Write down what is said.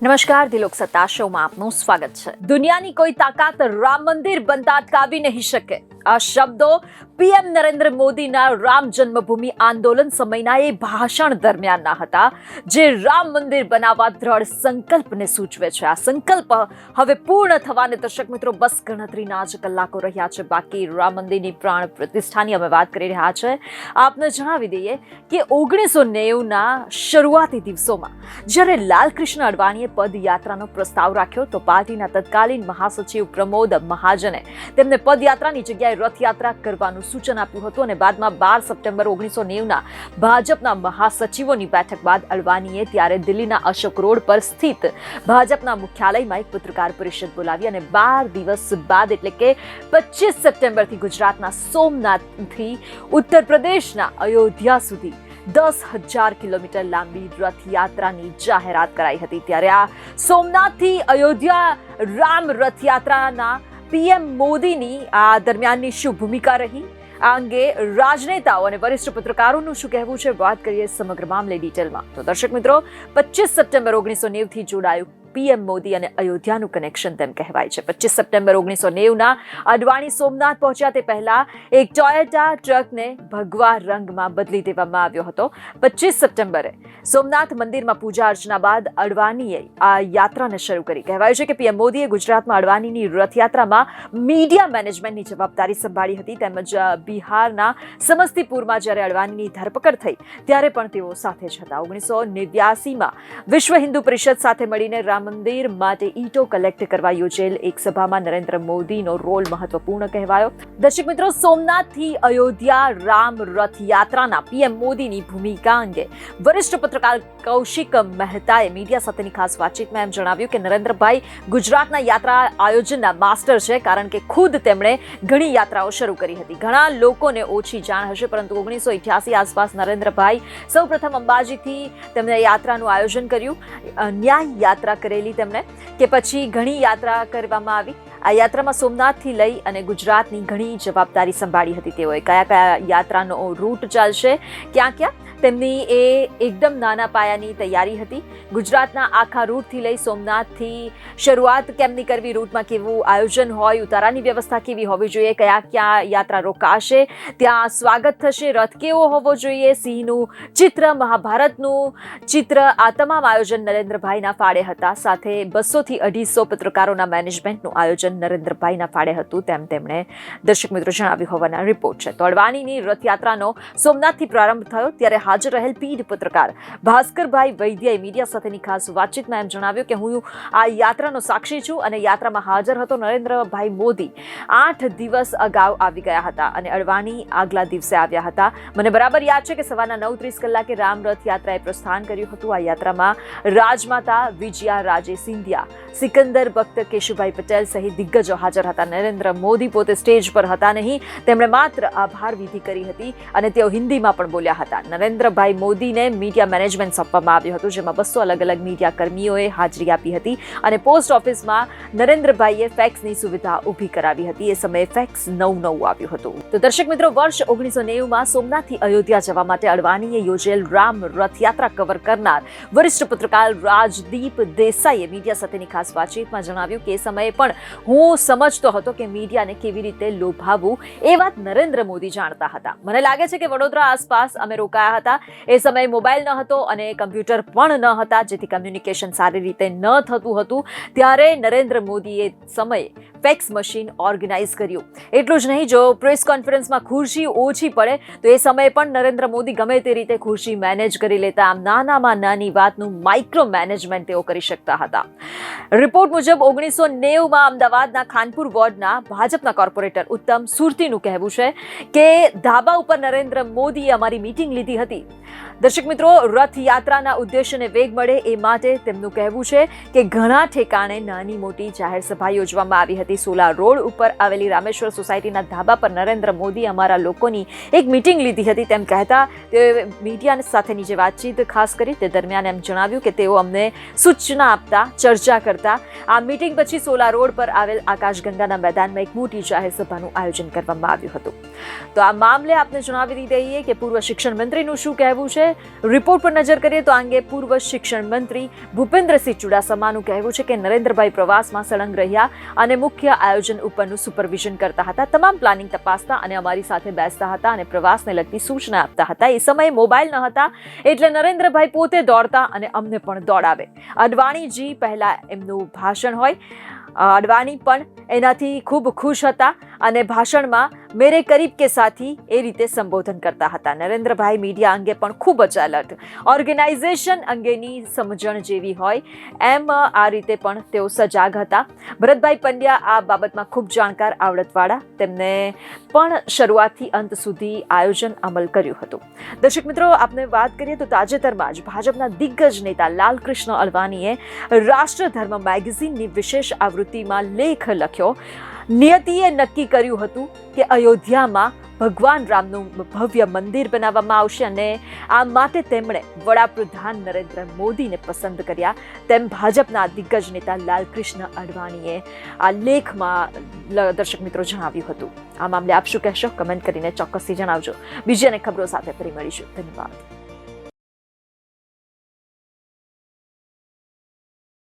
નમસ્કાર, દિલોક સત્તા શોમાં આપનું સ્વાગત છે. દુનિયાની કોઈ તાકાત રામ મંદિર બનતા અટકાવી નહીં શકે. આ શબ્દો પીએમ નરેન્દ્ર મોદીના રામ જન્મભૂમિ આંદોલન સમયના એ ભાષણ દરમિયાનના હતા, જે રામ મંદિર બનાવવા દ્રઢ સંકલ્પને સૂચવે છે. આ સંકલ્પ હવે પૂર્ણ થવાને દર્શક મિત્રો બસ ગણતરીના જ કલાકો રહ્યા છે. બાકી રામ મંદિરની પ્રાણ પ્રતિષ્ઠાની અમે વાત કરી રહ્યા છે. આપને જણાવી દઈએ કે ઓગણીસો નેવુંના શરૂઆતી દિવસોમાં જ્યારે લાલકૃષ્ણ અડવાણીએ પદયાત્રાનો પ્રસ્તાવ રાખ્યો તો પાર્ટીના તત્કાલીન મહાસચિવ પ્રમોદ મહાજને તેમને પદયાત્રાની જગ્યાએ રથયાત્રા કરવાનું સૂચન આપ્યું હતું અને બાદમાં બાર સપ્ટેમ્બર ઓગણીસો નેવના ભાજપના મહાસચિવોની બેઠક બાદ અડવાણીએ ત્યારે દિલ્હીના અશોક રોડ પર સ્થિત ભાજપના મુખ્યાલયમાં એક પત્રકાર પરિષદ બોલાવી અને બાર દિવસ બાદ એટલે કે પચીસ સપ્ટેમ્બરથી ગુજરાતના સોમનાથથી ઉત્તર પ્રદેશના અયોધ્યા સુધી દસ હજાર કિલોમીટર લાંબી રથયાત્રાની જાહેરાત કરાઈ હતી ત્યારે આ સોમનાથથી અયોધ્યા રામ રથયાત્રાના પીએમ મોદીની આ દરમિયાનની શું ભૂમિકા રહી? આ અંગે રાજનેતાઓ અને વરિષ્ઠ પત્રકારોનું શું કહેવું છે? વાત કરીએ સમગ્ર મામલે ડિટેલમાં. તો દર્શક મિત્રો પચીસ સપ્ટેમ્બર ઓગણીસો નેવથી જોડાયું. પીએમ મોદી અને અયોધ્યાનું કનેક્શન તેમ કહેવાય છે. પચીસ સપ્ટેમ્બર ઓગણીસો નેવના અડવાણી સોમનાથ પહોંચ્યા તે પહેલા એક ટોયોટા ટ્રકને ભગવા રંગમાં બદલી દેવામાં આવ્યો હતો. પચીસ સપ્ટેમ્બરે સોમનાથ મંદિરમાં પૂજા અર્ચના બાદ અડવાણીએ આ યાત્રાને શરૂ કરી. કહેવાય છે કે પીએમ મોદીએ ગુજરાતમાં અડવાણીની રથયાત્રામાં મીડિયા મેનેજમેન્ટની જવાબદારી સંભાળી હતી. તેમજ બિહારના સમસ્તીપુરમાં જ્યારે અડવાણીની ધરપકડ થઈ, ત્યારે પણ તેઓ સાથે જ હતા. ઓગણીસો નેવ્યાસીમાં વિશ્વ હિન્દુ પરિષદ સાથે મળીને રામ મંદિર માટે ઈટો કલેક્ટ કરવા યોજેલ એક સભામાં નરેન્દ્ર મોદીનો રોલ મહત્વપૂર્ણ કહેવાયો. દર્શક મિત્રો, સોમનાથથી અયોધ્યા રામ રથયાત્રાના પીએમ મોદીની ભૂમિકા અંગે વરિષ્ઠ પત્રકાર કૌશિક મહેતાએ મીડિયા સાથેની ખાસ વાતચીતમાં એમ જણાવ્યું કે નરેન્દ્રભાઈ ગુજરાતના યાત્રા આયોજનના માસ્ટર છે કારણ કે ખુદ તેમણે ઘણી યાત્રાઓ શરૂ કરી હતી. ઘણા લોકોને ઓછી જાણ હશે, પરંતુ ઓગણીસો ઇઠ્યાસી આસપાસ નરેન્દ્રભાઈ સૌપ્રથમ અંબાજીથી તેમણે યાત્રાનું આયોજન કર્યું. ન્યાય યાત્રા કરેલી તેમણે, કે પછી ઘણી યાત્રા કરવામાં આવી. આ યાત્રામાં સોમનાથથી લઈ અને ગુજરાતની ઘણી જવાબદારી સંભાળી હતી તેઓએ. કયા કયા યાત્રાનો રૂટ ચાલશે ક્યાં ક્યાં તેમની એ એકદમ નાના પાયાની તૈયારી હતી. ગુજરાતના આખા રૂટથી લઈ સોમનાથથી શરૂઆત કેમની કરવી, રૂટમાં કેવું આયોજન હોય, ઉતારાની વ્યવસ્થા કેવી હોવી જોઈએ, કયા ક્યાં યાત્રા રોકાશે, ત્યાં સ્વાગત થશે, રથ કેવો હોવો જોઈએ, સિંહનું ચિત્ર, મહાભારતનું ચિત્ર, આ તમામ આયોજન નરેન્દ્રભાઈના ફાળે હતા. સાથે બસોથી અઢીસો પત્રકારોના મેનેજમેન્ટનું આયોજન નરેન્દ્રભાઈના ફાળે હતું, તેમ તેમણે દર્શક મિત્રો જણાવ્યું હોવાના રિપોર્ટ છે. તો અડવાણીની રથયાત્રાનો સોમનાથથી પ્રારંભ થયો, ત્યારે હાજર રહેલ પીઢ પત્રકાર. ભાસ્કરભાઈ વૈદ્યએ મીડિયા સાથેની ખાસ વાતચીતમાં એમ જણાવ્યું કે હું આ યાત્રાનો સાક્ષી છું અને યાત્રામાં હાજર હતો નરેન્દ્રભાઈ મોદી. આઠ દિવસ અગાઉ આવી ગયા હતા અને અડવાણી આગલા દિવસે આવ્યા હતા. મને બરાબર યાદ છે કે સવારના નવ ત્રીસ કલાકે રામરથ યાત્રાએ પ્રસ્થાન કર્યું હતું. આ યાત્રામાં રાજમાતા વિજયા રાજે સિંધિયા, સિકંદર ભક્ત કેશુભાઈ પટેલ સહિત દિગ્ગજો હાજર હતા. નરેન્દ્ર મોદી પોતે સ્ટેજ પર હતા નહીં. તેમણે માત્ર આભાર વિધિ કરી હતી અને તેઓ હિન્દીમાં પણ બોલ્યા હતા. નરેન્દ્રભાઈ મોદીને મીડિયા મેનેજમેન્ટ સોંપવામાં આવ્યું હતું, જેમાં બસો અલગ અલગ મીડિયા કર્મીઓએ હાજરી આપી હતી અને પોસ્ટ ઓફિસમાં નરેન્દ્રભાઈએ ફેક્સની સુવિધા ઊભી કરાવી હતી. એ સમયે ફેક્સ નવ નવું આવ્યું હતું. તો દર્શક મિત્રો, વર્ષ ઓગણીસો નેવુંમાં સોમનાથથી અયોધ્યા જવા માટે અડવાણીએ યોજેલ રામ રથયાત્રા કવર કરનાર વરિષ્ઠ પત્રકાર રાજદીપ દેસાઈએ મીડિયા સાથેની ખાસ વાતચીતમાં જણાવ્યું કે એ સમયે પણ હું સમજતો હતો કે મીડિયાને કેવી રીતે લોભાવવું એ વાત નરેન્દ્ર મોદી જાણતા હતા. મને લાગે છે કે વડોદરા આસપાસ અમે રોકાયા હતા એ સમયે મોબાઈલ ન હતો અને કમ્પ્યુટર પણ ન હતા, જેથી કમ્યુનિકેશન સારી રીતે ન થતું હતું. ત્યારે નરેન્દ્ર મોદીએ સમયે ફેક્સ મશીન ઓર્ગેનાઇઝ કર્યું. એટલું જ નહીં, જો પ્રેસ કોન્ફરન્સમાં ખુરશી ઓછી પડે, તો એ સમયે પણ નરેન્દ્ર મોદી ગમે તે રીતે ખુરશી મેનેજ કરી લેતા, આમ નાનામાં નાની વાતનું માઇક્રો મેનેજમેન્ટ તેઓ કરી શકતા હતા. રિપોર્ટ મુજબ ઓગણીસો નેવુંમાં અમદાવાદના ખાનપુર વોર્ડના ભાજપના કોર્પોરેટર ઉત્તમ સુરતીનું કહેવું છે કે ધાબા ઉપર નરેન્દ્ર મોદીએ અમારી મીટિંગ લીધી હતી. Okay. દર્શક મિત્રો, રથયાત્રાના ઉદ્દેશ્યને વેગ મળે એ માટે તેમનું કહેવું છે કે ઘણા ઠેકાણે નાની મોટી જાહેર સભા યોજવામાં આવી હતી. સોલા રોડ ઉપર આવેલી રામેશ્વર સોસાયટીના ધાબા પર નરેન્દ્ર મોદી અમારા લોકોની એક મીટિંગ લીધી હતી. તેમ કહેતા તેઓએ મીડિયા સાથેની જે વાતચીત ખાસ કરી તે દરમિયાન એમ જણાવ્યું કે તેઓ અમને સૂચના આપતા, ચર્ચા કરતા. આ મીટિંગ પછી સોલા રોડ પર આવેલ આકાશગંગાના મેદાનમાં એક મોટી જાહેર સભાનું આયોજન કરવામાં આવ્યું હતું. તો આ મામલે આપને જણાવી દઈએ કે પૂર્વ શિક્ષણ મંત્રીનું શું કહેવું છે? રિપોર્ટ પર નજર કરીએ તો આ અંગે પૂર્વ શિક્ષણ મંત્રી ભૂપેન્દ્રસિંહ ચુડાસમાનું કહેવું છે કે નરેન્દ્રભાઈ પ્રવાસમાં સળંગ રહ્યા અને મુખ્ય આયોજન ઉપરનું સુપરવિઝન કરતા હતા. તમામ પ્લાનિંગ તપાસતા અને અમારી સાથે બેસતા હતા અને પ્રવાસને લગતી સૂચના આપતા હતા. એ સમયે મોબાઈલ ન હતા એટલે નરેન્દ્રભાઈ પોતે દોડતા અને અમને પણ દોડાવે. અડવાણીજી પહેલાં એમનું ભાષણ હોય. અડવાણી પણ એનાથી ખૂબ ખુશ હતા અને ભાષણમાં મેરે કરીબ કે સાથી એ રીતે સંબોધન કરતા હતા. નરેન્દ્રભાઈ મીડિયા અંગે પણ ખૂબ જ એલર્ટ ઓર્ગેનાઇઝેશન અંગેની સમજણ જેવી હોય એમ આ રીતે પણ તેઓ સજાગ હતા. ભરતભાઈ પંડ્યા આ બાબતમાં ખૂબ જાણકાર આવડતવાળા. તેમને પણ શરૂઆતથી અંત સુધી આયોજન અમલ કર્યું હતું. દર્શક મિત્રો, આપને વાત કરીએ તો તાજેતરમાં જ ભાજપના દિગ્ગજ નેતા લાલકૃષ્ણ અડવાણીએ રાષ્ટ્રધર્મ મેગેઝિનની વિશેષ આવૃત્તિમાં લેખ લખ્યો. નિયતિએ નક્કી કર્યું હતું કે અયોધ્યામાં ભગવાન રામનું ભવ્ય મંદિર બનાવવામાં આવશે અને આ માટે તેમણે વડાપ્રધાન નરેન્દ્ર મોદીને પસંદ કર્યા. તેમ ભાજપના દિગ્ગજ નેતા લાલકૃષ્ણ અડવાણીએ આ લેખમાં દર્શક મિત્રો જણાવ્યું હતું. આ મામલે આપ શું કહેશો? કમેન્ટ કરીને ચોક્કસથી જણાવજો. બીજી અને ખબરો સાથે ફરી મળીશું. ધન્યવાદ.